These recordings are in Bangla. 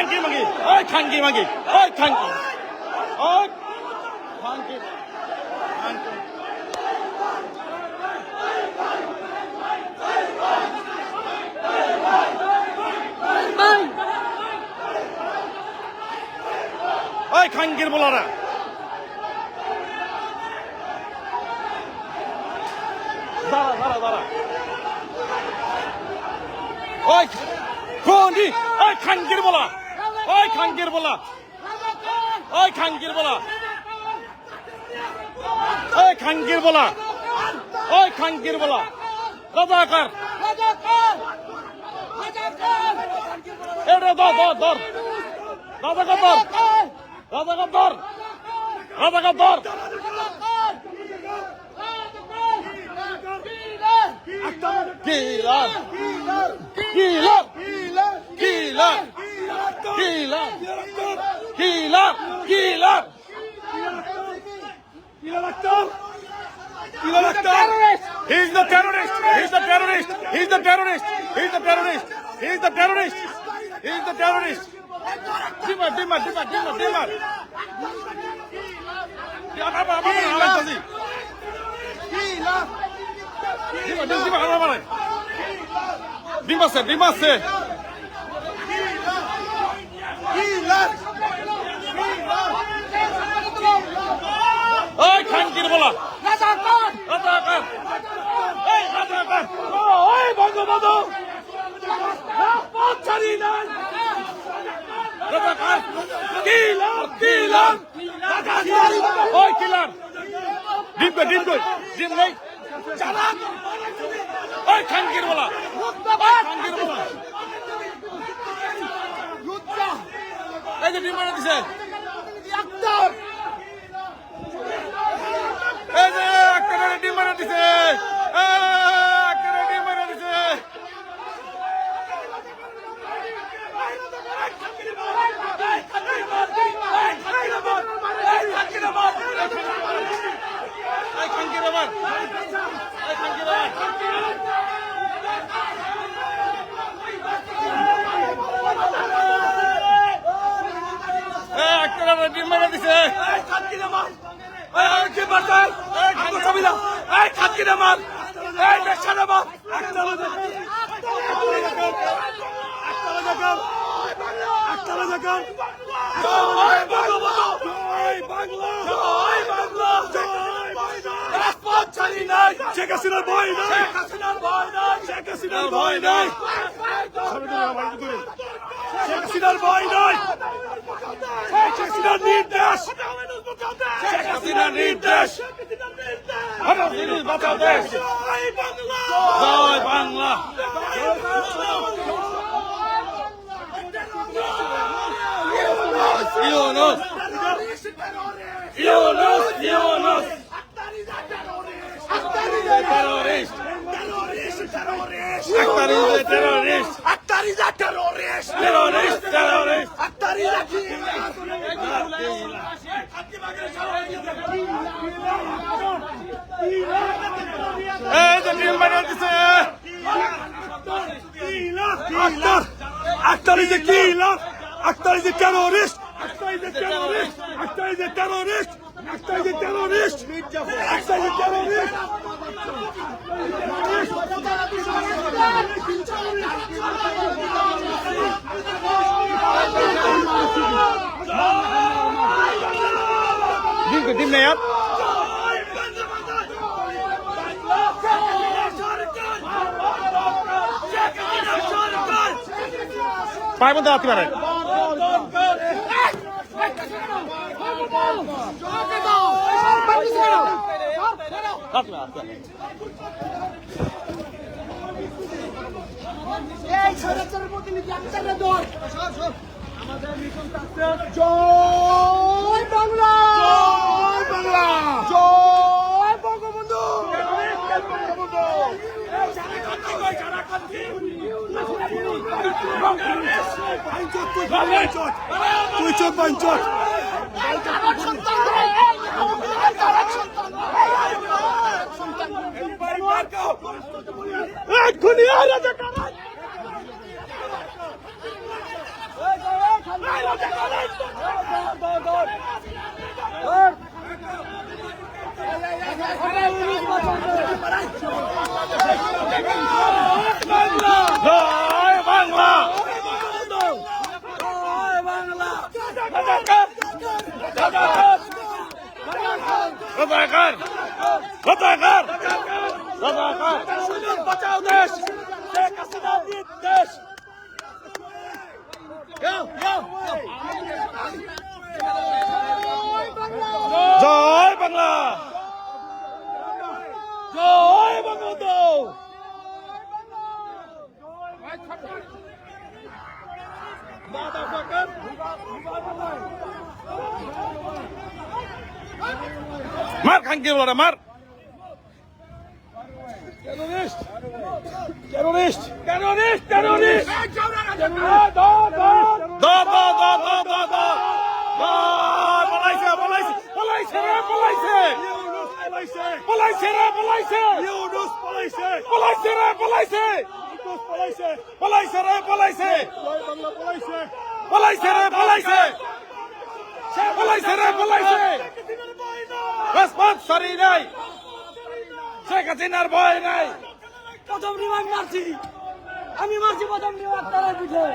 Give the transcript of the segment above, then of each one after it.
খানকি মাগি ওই খানকি মাগি ওই খানকি ওই খানকি খানকি ওই খানকির বলারা দাঁড়া দাঁড়া দাঁড়া ওই কোনি ওই খানকির বলা ওই খানকির বলা। ওই খানকির বলা। ওই খানকির বলা। ওই খানকির বলা। রাজাকার। এটা ধর ধর ধর রাজাকার ধর রাজাকার ধর রাজাকার ধর killer. Killer. Killer. Killer. Killer killer He's the terrorist. He's the terrorist. He's the terrorist. He's the terrorist. He's the terrorist. He's the terrorist. Dimar, dimar, dimar, dimar, dimar. Apa apa apa apa tadi? Dimar, dimar, খানকির বলা। রাজাকার এই রাজাকার। ওই বঙ্গবন্ধু পৌঁছানি নাই। রাজাকার। কিলার কিলার ওই কিলার ডিম কই ডিম কই ডিম নেই চালাক ওই খানকির বলা। খানকির বলা। এই যে ডিম মারা দিছে এই যে একটা ডিম মারা দিছে একটা ডিম মারা দিছে এই খানকির আবার এই খানকির আবার এই একটা ডিম মারা দিছে শেখ হাসিনার ভয় নাই। শেখ হাসিনার ভয় নাই। শেখ হাসিনার ভয় নাই। শেখ হাসিনার ভয় নাই শেখ হাসিনার নির্দেশ শেখ হাসিনার নির্দেশ বাঁচাও দেশ জয় Bangla Bangla Yunus Yunus Yunus terrorist Akhtar is a terrorist Akhtar is a terrorist. terrorist terrorist Akhtar is a এই যে ডিম মারা দিছে Akhtar. Akhtar is a killer. Akhtar is a terrorist. Akhtar is a terrorist. Akhtar is a terrorist. Akhtar is a terrorist. Is a terrorist. ডিম ডিম নেই আর পায়ের মধ্যে রাখতে পারে আক্তারের দল জয়। বাংলা জয়। বাংলা জয়। বঙ্গবন্ধু তুই চোখ বাইঞ্চট এক্ষুনি বাংলা বাংলা বাঁচাও দেশ শেখ হাসিনা দেশ টেরোরিস্ট টেরোরিস্ট টেরোরিস্ট টেরোরিস্ট পলাইছে রে পলাইছে ইউনুস পলাইছে রে পলাইছে ইউনুস পলাইছে পলাইছে রে পলাইছে ইউনুস পলাইছে পলাইছে রে পলাইছে জয় বাংলা পলাইছে পলাইছে রে পলাইছে পলাইছে রে পলাইছে রাজপথ সারি নাই শেখ হাসিনার ভয় নাই। প্রথম রিমান্ড মারছি। আমি মারছি প্রথম রিমান্ড তারা পিঠে।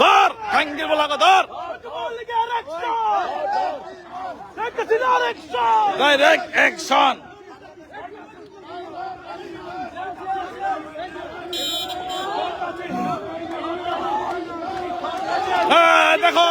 ধর খাঙ্গির বলা ধর। ডাইরেক্ট অ্যাকশন দেখো।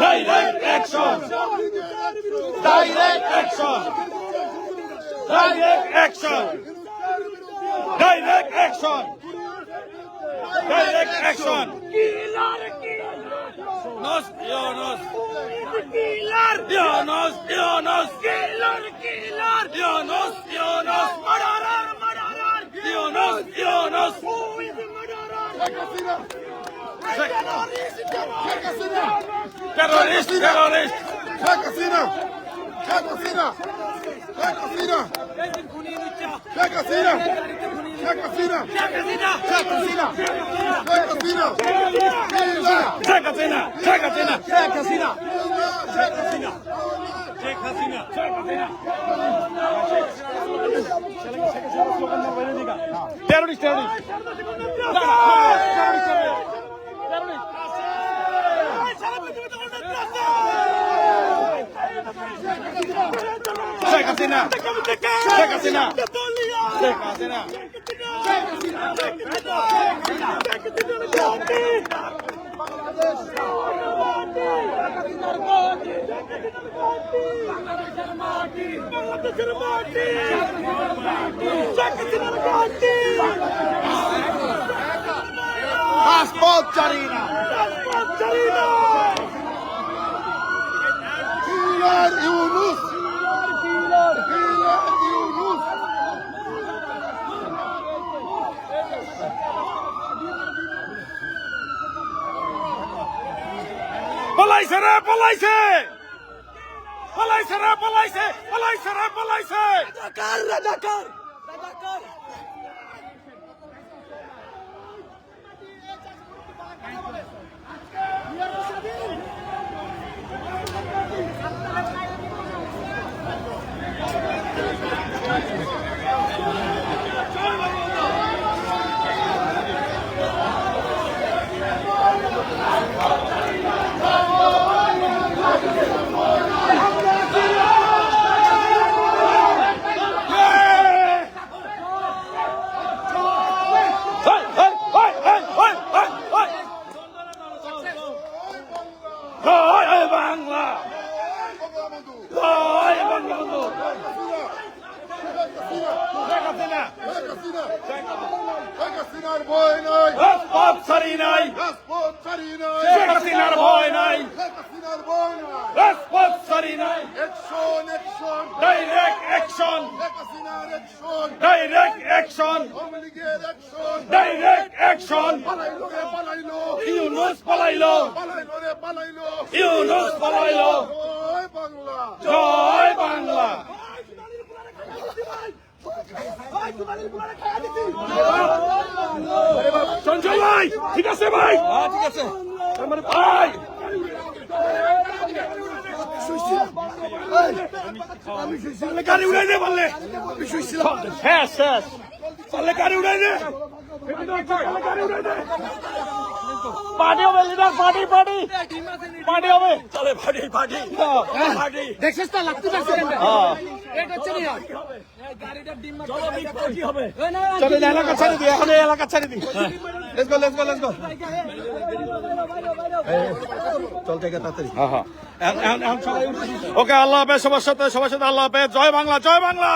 Direct action direct action direct action direct action direct action Nos, Ionos. Ionos, Ionos. Ionos, Ionos. Murderer, murderer. Ionos, Ionos. Who is the murderer? Terrorista! Terrorista! Vai, Cassina! Vai, Cassina! Vai, Cassina! Vai, Cassina! Vai, Cassina! Vai, Cassina! Vai, Cassina! Vai, Cassina! Vai, Cassina! Vai, Cassina! Vai, Cassina! Check Hasina! Check Hasina! Terrorist! Terrorist! Terrorist! Sheikh Hasina. Sheikh Hasina. Sheikh Hasina. Passport চারি না কিলার ইউনুস কিলার ইউনুস পলাইছে রে পলাইছে! পলাইছে রে পলাইছে পলাইছে রে পলাইছে! রাজাকার রাজাকার! রাজাকার। হেই, হেই, হেই, হেই, হেই, হেই, হেই। জয় হে বাংলা জয় বঙ্গবন্ধু শেখ হাসিনা হাসিনার ভয় নাই রাজপথ সারি নাই রাজপথ ছাড়ি নাই শেখ হাসিনার ভয় নাই শেখ হাসিনার ভয় নাই রাজপথ সারি নাই action action direct action Sheikh হাসিনার অ্যাকশন ডাইরেক্ট অ্যাকশন আওয়ামী লীগের অ্যাকশন ডাইরেক্ট জোস পালাইল জয় বাংলা জয় বাংলা চঞ্চল ভাই ঠিক আছে ভাই? হ্যাঁ ঠিক আছে। ভাই। গাড়ি উড়াই দে পারলে। শেষ শেষ পারলে গাড়ি উড়াই দে। পার্টি হবে লিডার পার্টি পার্টি। পার্টি হবে। চলে পার্টি পার্টি। পার্টি। দেখছিস তো লাগতে এটা হচ্ছে না চলে এলাকা ছাড়ি দি এখন এই এলাকা ছাড়ি দি let's go let's go let's go চলতে তাড়াতাড়ি। হ্যাঁ হ্যাঁ। ওকে আল্লাহ হাফেজ সবার সাথে সবার সাথে আল্লাহ হাফেজ। জয় বাংলা জয় বাংলা।